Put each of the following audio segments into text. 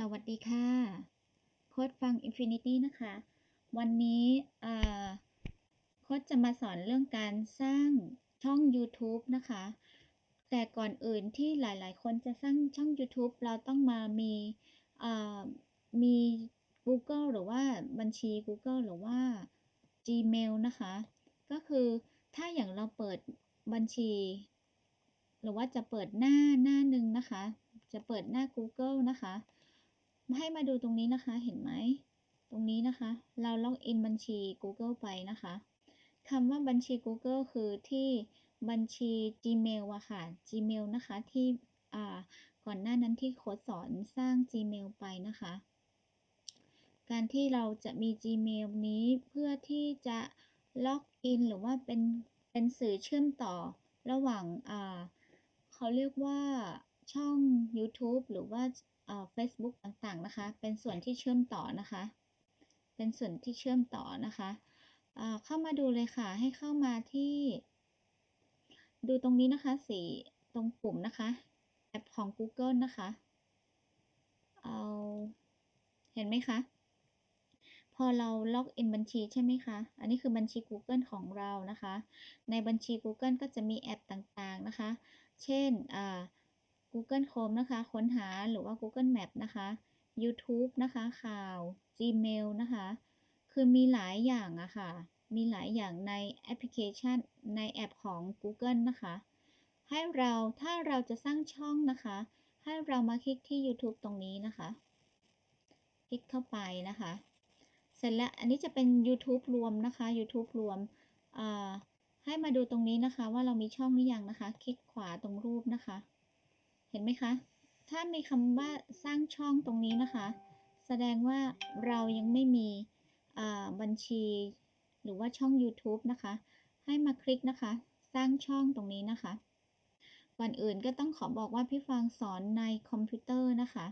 สวัสดีค่ะ โค้ดฟัง Infinity นะคะ วันนี้อ่อโค้ดจะมาสอนเรื่องการสร้างช่อง YouTube นะคะ แต่ก่อนอื่นที่หลาย ๆ คนจะสร้างช่อง YouTube เราต้องมามีอ่อมี Google หรือว่าบัญชี Google หรือว่า Gmail นะคะ ก็คือถ้าอย่างเราเปิดบัญชี หรือว่าจะเปิดหน้าหน้าหนึ่งนะคะ จะเปิดหน้า Google นะคะ ให้มาดูตรงนี้นะคะ เห็นไหม ตรงนี้นะคะ เราล็อกอินบัญชี Google ไปนะคะคำว่าบัญชี Google คือที่บัญชี Gmail อะค่ะ Gmail นะคะที่อ่าก่อนหน้านั้นที่โค้ดสอนสร้าง Gmail ไปนะคะ การที่เราจะมี Gmail นี้เพื่อที่จะล็อกอินหรือว่าเป็นเป็นสื่อเชื่อมต่อระหว่างอ่าเขาเรียกว่าช่อง YouTube หรือว่า อ่า Facebook ต่างๆนะคะ เป็นส่วนที่เชื่อมต่อนะคะ เป็นส่วนที่เชื่อมต่อนะคะอ่าเข้ามาดูเลยค่ะ ให้เข้ามาที่ ดูตรงนี้นะคะ สีตรงปุ่มนะคะแอปของ Google นะคะ เอาเห็นไหมคะ พอเราล็อกอินบัญชีใช่ไหมคะ อันนี้คือบัญชี Google ของเรานะคะ ในบัญชี Google ก็จะมีแอปต่างๆนะคะ เช่น Google Chrome นะคะ ค้นหาหรือว่า Google Map นะคะ YouTube นะคะ ข่าว Gmail นะคะ คือมีหลายอย่างอะค่ะ มีหลายอย่างในแอปพลิเคชันในแอปของ Google นะคะ ให้เราถ้าเราจะสร้างช่องนะคะ ให้เรามาคลิกที่ YouTube ตรงนี้นะคะ คลิกเข้าไปนะคะ เสร็จแล้วอันนี้จะเป็น YouTube รวมนะคะ YouTube รวมให้มาดูตรงนี้นะคะว่าเรามีช่องหรือยังนะคะ คลิกขวาตรงรูปนะคะ ห็นไหมคะ ถ้ามีคำว่าสร้างช่องตรงนี้นะคะ แสดงว่าเรายังไม่มีบัญชี หรือว่าช่อง YouTube นะคะ ให้มาคลิกนะคะ สร้างช่องตรงนี้นะคะ ก่อนอื่นก็ต้องขอบอกว่าพี่ฟางสอนในคอมพิวเตอร์นะคะ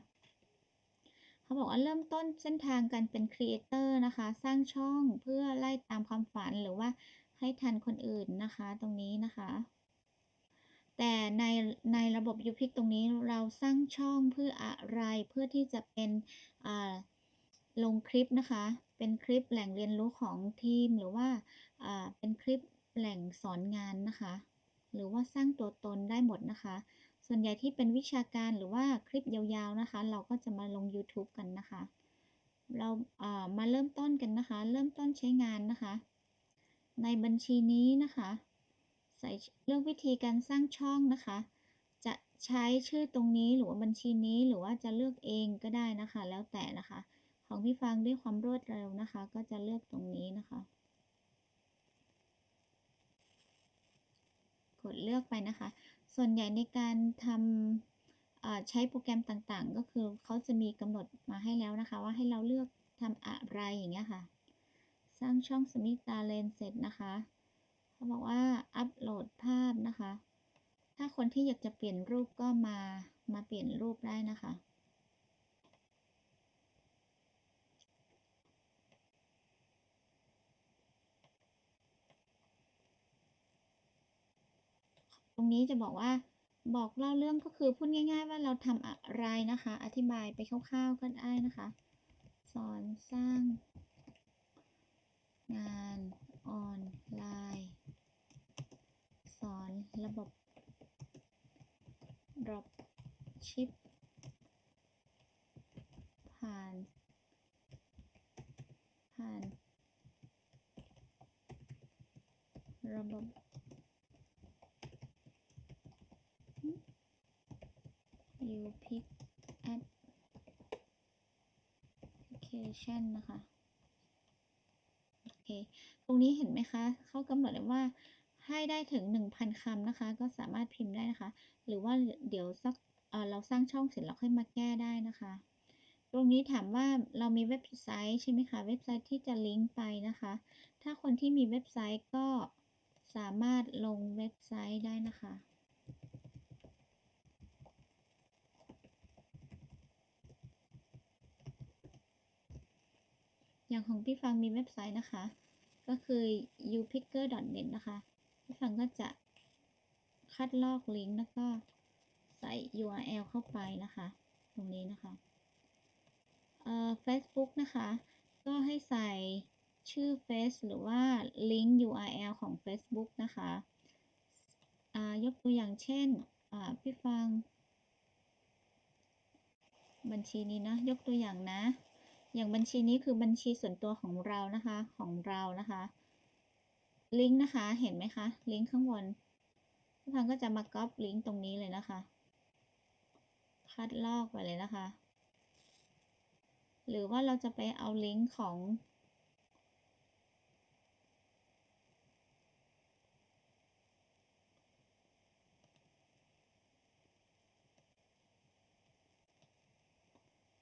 เขาบอกว่าเริ่มต้นเส้นทางการเป็นครีเอเตอร์นะคะ สร้างช่องเพื่อไล่ตามความฝันหรือว่าให้ทันคนอื่นนะคะ ตรงนี้นะคะ แต่ในในระบบ u p i c ตรงนี้เราสร้างช่องเพื่ออะไรเพื่อที่จะเป็นลงคลิปนะคะ เป็นคลิปแหล่งเรียนรู้ของทีมหรือว่าเป็นคลิปแหล่งสอนงานนะคะ หรือว่าสร้างตัวตนได้หมดนะคะ ส่วนใหญ่ที่เป็นวิชาการหรือว่าคลิปยาวๆนะคะ เราก็จะมาลง YouTube กันนะคะ เราามาเริ่มต้นกันนะคะ เริ่มต้นใช้งานนะคะ ในบัญชีนี้นะคะ ส่เลือกวิธีการสร้างช่องนะคะ จะใช้ชื่อตรงนี้หรือว่าบัญชีนี้หรือว่าจะเลือกเองก็ได้นะคะ แล้วแต่นะคะ ของพี่ฟังด้วยความรวดเร็วนะคะ ก็จะเลือกตรงนี้นะคะ กดเลือกไปนะคะ ส่วนใหญ่ในการทำใช้โปรแกรมต่างๆ ก็คือเขาจะมีกำหนดมาให้แล้วนะคะ ว่าให้เราเลือกทำอะไรอย่างเงี้ยค่ะ สร้างช่องสมิตาเลนเสร็จนะคะ เขาบอกว่าอัปโหลดภาพนะคะ ถ้าคนที่อยากจะเปลี่ยนรูปก็มา มาเปลี่ยนรูปได้นะคะ ตรงนี้จะบอกว่าบอกเล่าเรื่องก็คือพูดง่าย ๆ ว่าเราทำอะไรนะคะ อธิบายไปคร่าวๆก็ได้นะคะ สอนสร้าง งานออนไลน์ ระบบ drop ship ผ่าน ผ่าน ระบบ u pick application นะคะ โอเค ตรงนี้เห็นไหมคะ เขากำหนดเลยว่า ให้ได้ถึง 1,000คำนะคะ ก็สามารถพิมพ์ได้นะคะ หรือว่าเดี๋ยวสักเเราสร้างช่องเสร็จแล้วค่อยมาแก้ได้นะคะ ตรงนี้ถามว่าเรามีเว็บไซต์ใช่ไหมคะ เว็บไซต์ที่จะลิงก์ไปนะคะ ถ้าคนที่มีเว็บไซต์ก็สามารถลงเว็บไซต์ได้นะคะอย่างของพี่ฟังมีเว็บไซต์นะคะ ก็คือ upicker.net นะคะ พี่ฟังก็จะคัดลอกลิงก์แล้วก็ใส่ URL เข้าไปนะคะ ตรงนี้นะคะนะคะ ก็ให้ใส่ชื่อเฟซหรือว่าลิงก์ URL ของ Facebook นะคะยกตัวอย่างเช่นพี่ฟัง บัญชีนี้นะ ยกตัวอย่างนะ อย่างบัญชีนี้คือบัญชีส่วนตัวของเรานะคะ ของเรานะคะ ลิงก์นะคะ เห็นไหมคะ ลิงก์ข้างบนพี่ฟังก็จะมาก๊อปลิงก์ตรงนี้เลยนะคะ คัดลอกไปเลยนะคะ หรือว่าเราจะไปเอาลิงก์ของ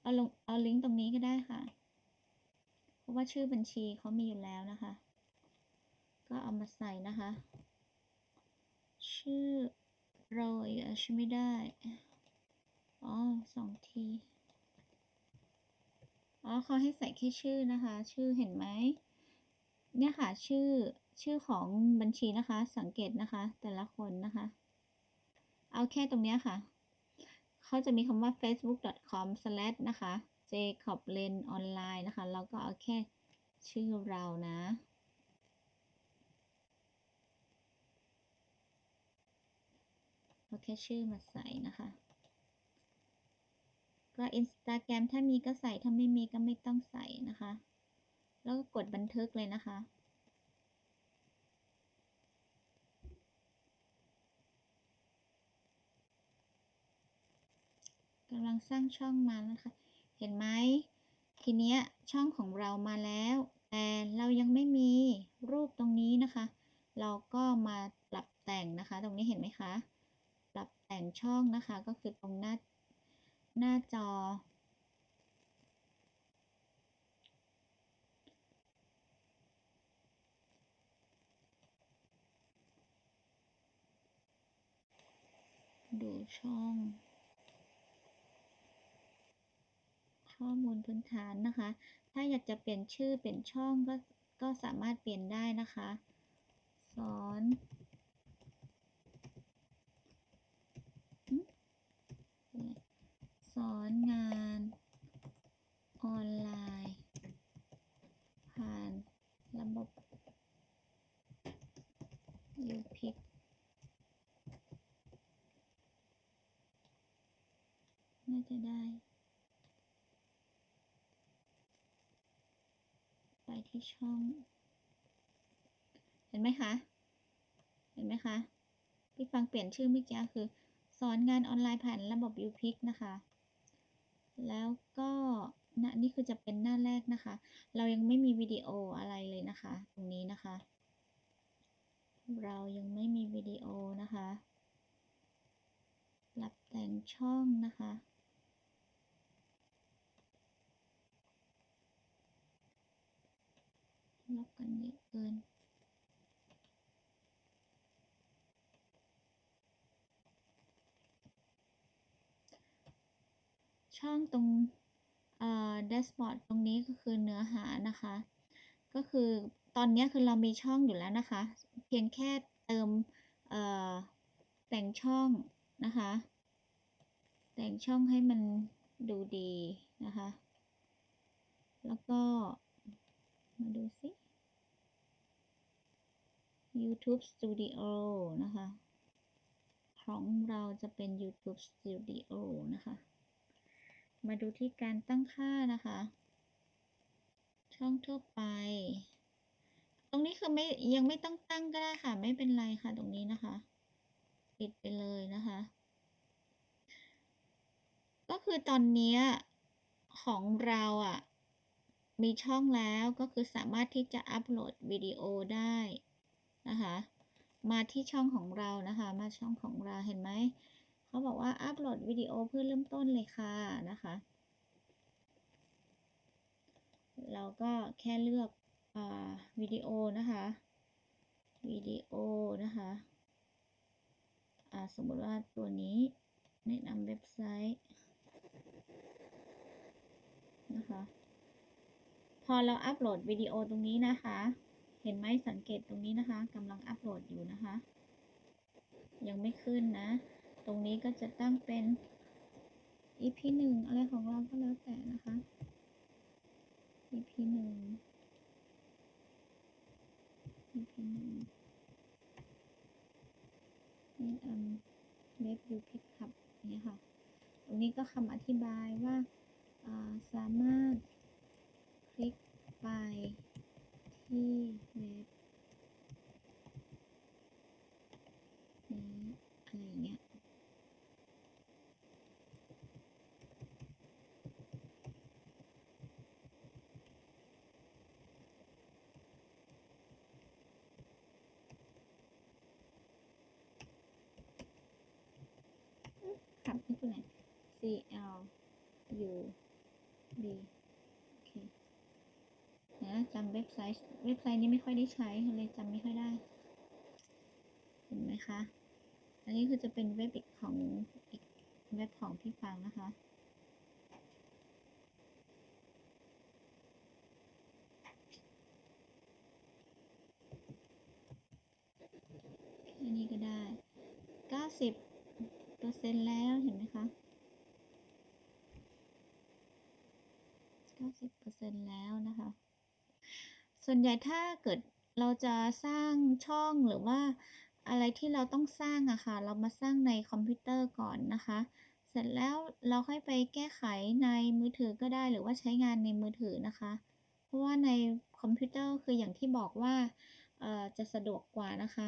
เอาลงเอาลิงก์ตรงนี้ก็ได้ค่ะ เพราะว่าชื่อบัญชีเขามีอยู่แล้วนะคะ ก็เอามาใส่นะคะ ชื่อโรยอาชไม่ได้ อ๋อสองที อ๋อเขาให้ใส่แค่ชื่อนะคะ ชื่อเห็นไหม เนี่ยค่ะชื่อชื่อของบัญชีนะคะ สังเกตนะคะ แต่ละคนนะคะ เอาแค่ตรงเนี้ยค่ะ เขาจะมีคำว่า facebook.com/ นะคะ jacoblen online นะคะเราก็เอาแค่ชื่อเรานะ เอา แค่ชื่อมาใส่นะคะ ก็ Instagram ถ้ามีก็ใส่ถ้าไม่มีก็ไม่ต้องใส่นะคะ แล้วก็กดบันทึกเลยนะคะกำลังสร้างช่องมานะคะ เห็นไหมทีเนี้ยช่องของเรามาแล้ว แต่เรายังไม่มีรูปตรงนี้นะคะ เราก็มาปรับแต่งนะคะ ตรงนี้เห็นไหมคะ แต่งช่องนะคะ ก็คือตรงหน้าหน้าจอ ดูช่อง ข้อมูลพื้นฐานนะคะ ถ้าอยากจะเปลี่ยนชื่อเปลี่ยนช่องก็ก็สามารถเปลี่ยนได้นะคะ สอน สอนงานออนไลน์ ผ่านระบบ UPIC น่าจะได้ ไปที่ช่อง เห็นไหมคะ เห็นไหมคะ พี่ฟังเปลี่ยนชื่อเมื่อกี้คือ สอนงานออนไลน์ผ่านระบบ UPIC นะคะ แล้วก็นะนี่คือจะเป็นหน้าแรกนะคะ เรายังไม่มีวิดีโออะไรเลยนะคะ ตรงนี้นะคะ เรายังไม่มีวิดีโอนะคะปรับแต่งช่องนะคะ ลบกันเยอะเกิน ช่องตรงเอ่อแดชบอร์ดตรงนี้ก็คือเนื้อหานะคะ ก็คือตอนนี้คือเรามีช่องอยู่แล้วนะคะ เพียงแค่เติมเอ่อแต่งช่องนะคะ แต่งช่องให้มันดูดีนะคะ แล้วก็มาดูสิ YouTube Studio นะคะ ของเราจะเป็น YouTube Studio นะคะ มาดูที่การตั้งค่านะคะ ช่องทั่วไป ตรงนี้คือไม่ยังไม่ต้องตั้งก็ได้ค่ะ ไม่เป็นไรค่ะตรงนี้นะคะ ปิดไปเลยนะคะ ก็คือตอนนี้ของเราอะ มีช่องแล้วก็คือสามารถที่จะอัปโหลดวิดีโอได้นะคะ มาที่ช่องของเรานะคะ มาช่องของเราเห็นไหม เขาบอกว่าอัปโหลดวิดีโอเพื่อเริ่มต้นเลยค่ะนะคะ เราก็แค่เลือกวิดีโอนะคะวิดีโอนะคะสมมติว่าตัวนี้แนะนำเว็บไซต์นะคะ พอเราอัปโหลดวิดีโอตรงนี้นะคะ เห็นไหมสังเกตตรงนี้นะคะกำลังอัปโหลดอยู่นะคะ ยังไม่ขึ้นนะ ตรงนี้ก็จะตั้งเป็น EP หนึ่งอะไรของเราก็แล้วแต่นะคะ EP หนึ่ง EP หนึ่งนี่อันเว็บยูพิกคับนี่ค่ะ ตรงนี้ก็คำอธิบายว่าาสามารถคลิกไปที่เว็บนี้อะไรอย่างเงี้ย ครับนี่คือไหน C L U B โอเคนะจำเว็บไซต์ เว็บไซต์นี้ไม่ค่อยได้ใช้เลยจำไม่ค่อยได้ เห็นไหมคะ อันนี้คือจะเป็นเว็บอีกของอีกเว็บของพี่ฟังนะคะแค่นี้ก็ได้ 90 ซ็นต์แล้วเห็นไหมคะ90เปอร์เซ็นต์แล้วนะคะ ส่วนใหญ่ถ้าเกิดเราจะสร้างช่องหรือว่าอะไรที่เราต้องสร้างอะค่ะ เรามาสร้างในคอมพิวเตอร์ก่อนนะคะ เสร็จแล้วเราค่อยไปแก้ไขในมือถือก็ได้หรือว่าใช้งานในมือถือนะคะ เพราะว่าในคอมพิวเตอร์คืออย่างที่บอกว่าจะสะดวกกว่านะคะ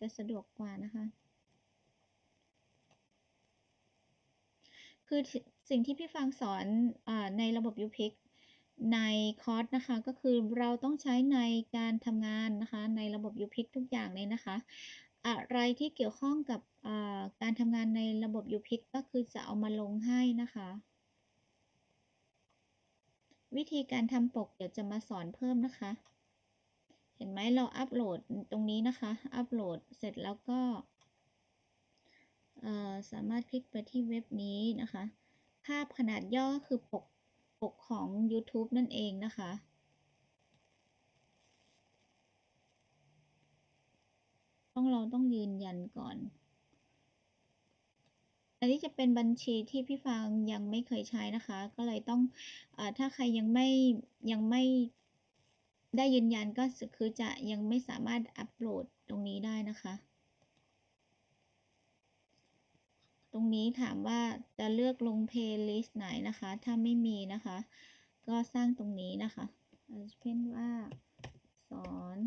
จะสะดวกกว่านะคะ คือสิ่งที่พี่ฟังสอนอในระบบ UPIC ในคอร์สนะคะก็คือเราต้องใช้ในการทำงานนะคะในระบบ UPIC ทุกอย่างเลยนะคะ อะไรที่เกี่ยวข้องกับการทำงานในระบบ UPIC ก็คือจะเอามาลงให้นะคะ วิธีการทำปกเดี๋ยวจะมาสอนเพิ่มนะคะ เห็นไหมเราอัปโหลดตรงนี้นะคะ อัปโหลดเสร็จแล้วก็ สามารถคลิกไปที่เว็บนี้นะคะ ภาพขนาดย่อคือปกปกของ YouTube นั่นเองนะคะต้องเราต้องยืนยันก่อน อันนี้จะเป็นบัญชีที่พี่ฟางยังไม่เคยใช้นะคะ ก็เลยต้องอถ้าใครยังไม่ยังไม่ได้ยืนยันก็คือจะยังไม่สามารถอัปโหลดตรงนี้ได้นะคะ ตรงนี้ถามว่าจะเลือกลงเพลย์ลิสต์ไหนนะคะ ถ้าไม่มีนะคะ ก็สร้างตรงนี้นะคะเช่นว่าสอน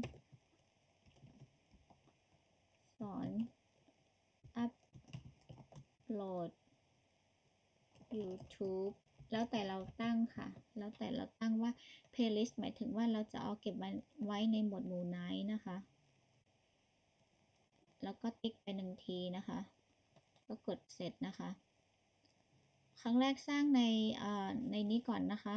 สอนอัปโหลด YouTube แล้วแต่เราตั้งค่ะ แล้วแต่เราตั้งว่า playlist หมายถึงว่าเราจะเอาเก็บไว้ในหมวดหมู่ไหนนะคะ แล้วก็ติ๊กไปหนึ่งทีนะคะ ก็กดเสร็จนะคะ ครั้งแรกสร้างในในนี้ก่อนนะคะ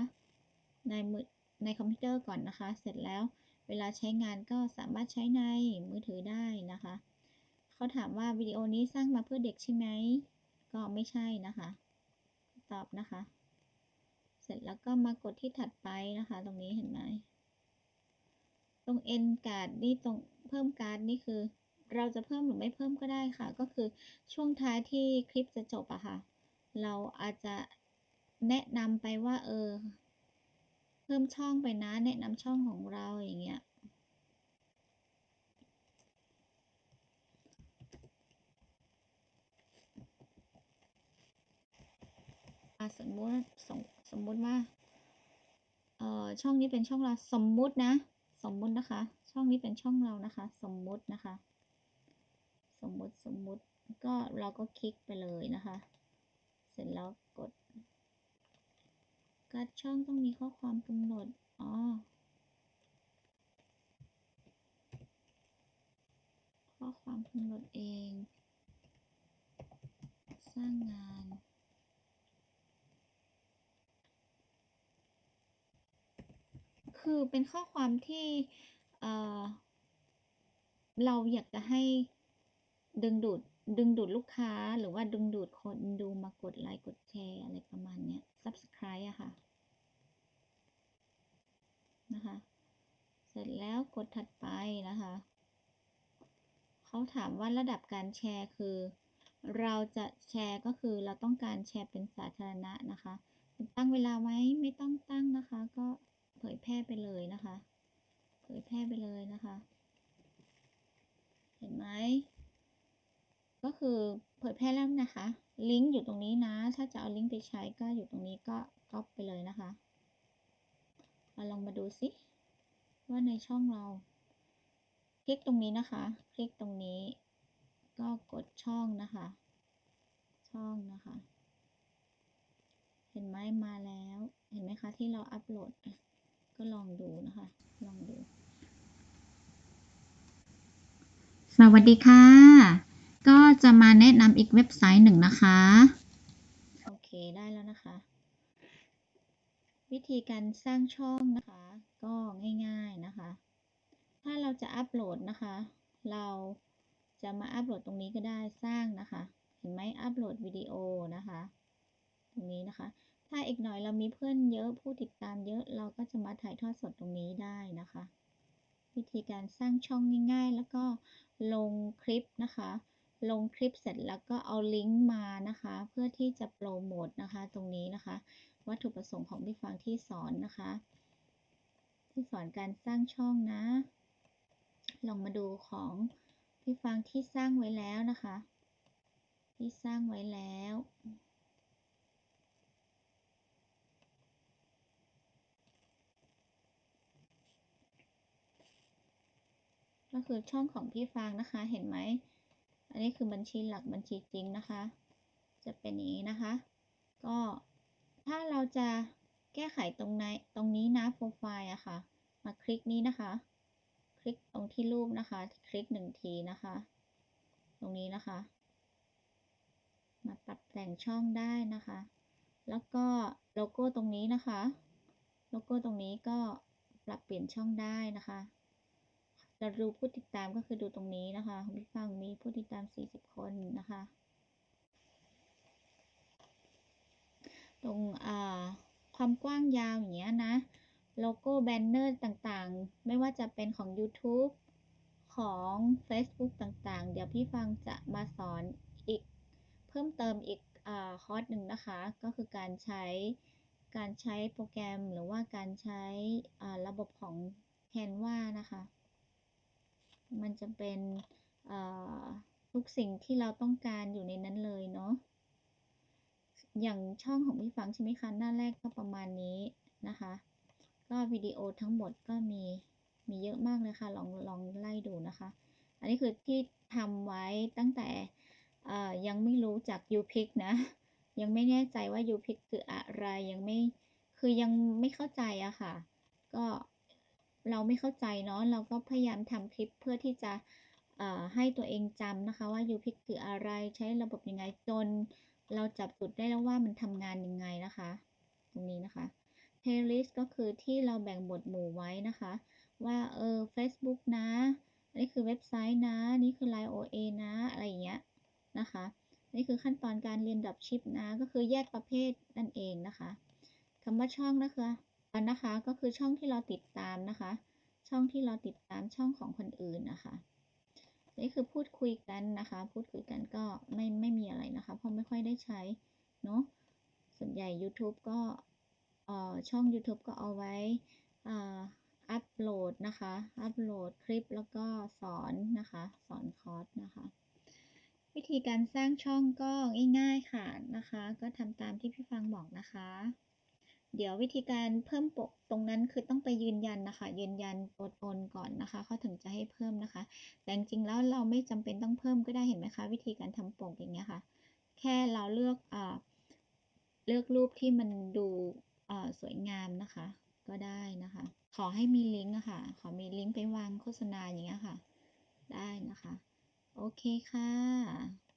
ในมือในคอมพิวเตอร์ก่อนนะคะ เสร็จแล้วเวลาใช้งานก็สามารถใช้ในมือถือได้นะคะ เขาถามว่าวิดีโอนี้สร้างมาเพื่อเด็กใช่ไหม ก็ไม่ใช่นะคะ ตอบนะคะ เสร็จแล้วก็มากดที่ถัดไปนะคะ ตรงนี้เห็นไหม ตรง end card นี่ตรงเพิ่มการ์ดนี่คือ เราจะเพิ่มหรือไม่เพิ่มก็ได้ค่ะ ก็คือช่วงท้ายที่คลิปจะจบอะค่ะ เราอาจจะแนะนำไปว่าเออ เพิ่มช่องไปนะ แนะนำช่องของเราอย่างเงี้ยสมมติสมสมมติว่าเอ่อช่องนี้เป็นช่องเราสมมุตินะ สมมุตินะคะ ช่องนี้เป็นช่องเรานะคะ สมมุตินะคะ สมมุติสมมุติก็เราก็คลิกไปเลยนะคะ เสร็จแล้วกดการดช่องต้องมีข้อความกำหนดอ๋อข้อความกำหนดเอง สร้างงานคือเป็นข้อความที่เเราอยากจะให้ ดึงดูดดึงดูดลูกค้าหรือว่าดึงดูดคนดูมากดไลค์กดแชร์อะไรประมาณเนี้ย subscribe อะค่ะ นะคะ เสร็จแล้วกดถัดไปนะคะ เขาถามว่าระดับการแชร์คือ เราจะแชร์ก็คือเราต้องการแชร์เป็นสาธารณะนะคะ ตั้งเวลาไว้ไม่ต้องตั้งนะคะ ก็เผยแพร่ไปเลยนะคะ เผยแพร่ไปเลยนะคะ เห็นไหม ก็คือเผยแพร่แล้วนะคะ ลิงก์อยู่ตรงนี้นะ ถ้าจะเอาลิงก์ไปใช้ก็อยู่ตรงนี้ก็ก๊อปไปเลยนะคะเราลองมาดูสิว่าในช่องเรา คลิกตรงนี้นะคะ คลิกตรงนี้ ก็กดช่องนะคะ ช่องนะคะ เห็นไหมมาแล้ว เห็นไหมคะที่เราอัปโหลด ก็ลองดูนะคะ ลองดู สวัสดีค่ะ ก็จะมาแนะนำอีกเว็บไซต์หนึ่งนะคะ โอเคได้แล้วนะคะ วิธีการสร้างช่องนะคะ ก็ง่ายๆนะคะ ถ้าเราจะอัปโหลดนะคะ เราจะมาอัปโหลดตรงนี้ก็ได้สร้างนะคะ เห็นไหมอัปโหลดวิดีโอนะคะ ตรงนี้นะคะ ถ้าอีกหน่อยเรามีเพื่อนเยอะผู้ติดตามเยอะเราก็จะมาถ่ายทอดสดตรงนี้ได้นะคะ วิธีการสร้างช่องง่ายๆ แล้วก็ลงคลิปนะคะ ลงคลิปเสร็จแล้วก็เอาลิงก์มานะคะ เพื่อที่จะโปรโมทนะคะ ตรงนี้นะคะ วัตถุประสงค์ของพี่ฟังที่สอนนะคะ ที่สอนการสร้างช่องนะ ลองมาดูของพี่ฟังที่สร้างไว้แล้วนะคะ ที่สร้างไว้แล้วก็คือช่องของพี่ฟางนะคะ เห็นไหม อันนี้คือบัญชีหลักบัญชีจริงนะคะ จะเป็นอย่างนี้นะคะ ก็ถ้าเราจะแก้ไขตรงในตรงนี้นะโปรไฟล์อะค่ะ มาคลิกนี้นะคะ คลิกตรงที่รูปนะคะ คลิกหนึ่งทีนะคะ ตรงนี้นะคะ มาปรับแต่งช่องได้นะคะ แล้วก็โลโก้ตรงนี้นะคะ โลโก้ตรงนี้ก็ปรับเปลี่ยนช่องได้นะคะ เราดูผู้ติดตามก็คือดูตรงนี้นะคะพี่ฟังมีผู้ติดตาม 40 คนนะคะ ตรงความกว้างยาวอย่างเงี้ยนะ โลโก้แบนเนอร์ต่างๆ ไม่ว่าจะเป็นของ YouTube ของ Facebook ต่างๆ เดี๋ยวพี่ฟังจะมาสอนอีก เพิ่มเติมอีกอคอร์สหนึ่งนะคะ ก็คือการใช้การใช้โปรแกรมหรือว่าการใช้ระบบของ Canva นะคะ มันจะเป็นทุกสิ่งที่เราต้องการอยู่ในนั้นเลยเนาะอย่างช่องของพี่ฟังใช่ไหมคะหน้าแรกก็ประมาณนี้นะคะ ก็วิดีโอทั้งหมดก็มีมีเยอะมากเลยค่ะลองลองไล่ดูนะคะ อันนี้คือที่ทำไว้ตั้งแต่ยังไม่รู้จัก u p i c นะ ยังไม่แน่ใจว่า u p i c คืออะไรยังไม่คือยังไม่เข้าใจอะค่ะ ก็ เราไม่เข้าใจเนาะเราก็พยายามทำคลิปเพื่อที่จะให้ตัวเองจำนะคะว่า u p i c คืออะไรใช้ระบบยังไงจน เราจับจุดได้แล้วว่ามันทำงานยังไงนะคะ ตรงนี้นะคะ playlist ก็คือที่เราแบ่งหมวดหมู่ไว้นะคะ ว่าเออ Facebook นะนี่คือเว็บไซต์นะ นี่คือ Line OA นะ อะไรอย่างเงี้ยนะคะ นี่คือขั้นตอนการเรียนดับชิปนะ ก็คือแยกประเภทนั่นเองนะคะคำว่าช่องนะคะ อันนะคะ ก็คือช่องที่เราติดตามนะคะ ช่องที่เราติดตามช่องของคนอื่นนะคะนี่คือพูดคุยกันนะคะ พูดคุยกันก็ไม่ไม่มีอะไรนะคะ เพราะไม่ค่อยได้ใช้เนาะส่วนใหญ่ YouTube ก็ช่อง YouTube ก็เอาไว้อัปโหลดนะคะ อัปโหลดคลิปแล้วก็สอนนะคะ สอนคอร์สนะคะ วิธีการสร้างช่องก็ง่ายๆค่ะนะคะ ก็ทำตามที่พี่ฟังบอกนะคะ เดี๋ยววิธีการเพิ่มปกตรงนั้นคือต้องไปยืนยันนะคะ ยืนยันตัวตนก่อนนะคะเขาถึงจะให้เพิ่มนะคะ แต่จริงๆแล้วเราไม่จำเป็นต้องเพิ่มก็ได้เห็นไหมคะ วิธีการทำปกอย่างเงี้ยค่ะ แค่เราเลือกอ่าเลือกรูปที่มันดูสวยงามนะคะ ก็ได้นะคะ ขอให้มีลิงก์อะค่ะ ขอมีลิงก์ไปวางโฆษณาอย่างเงี้ยค่ะ ได้นะคะ โอเคค่ะ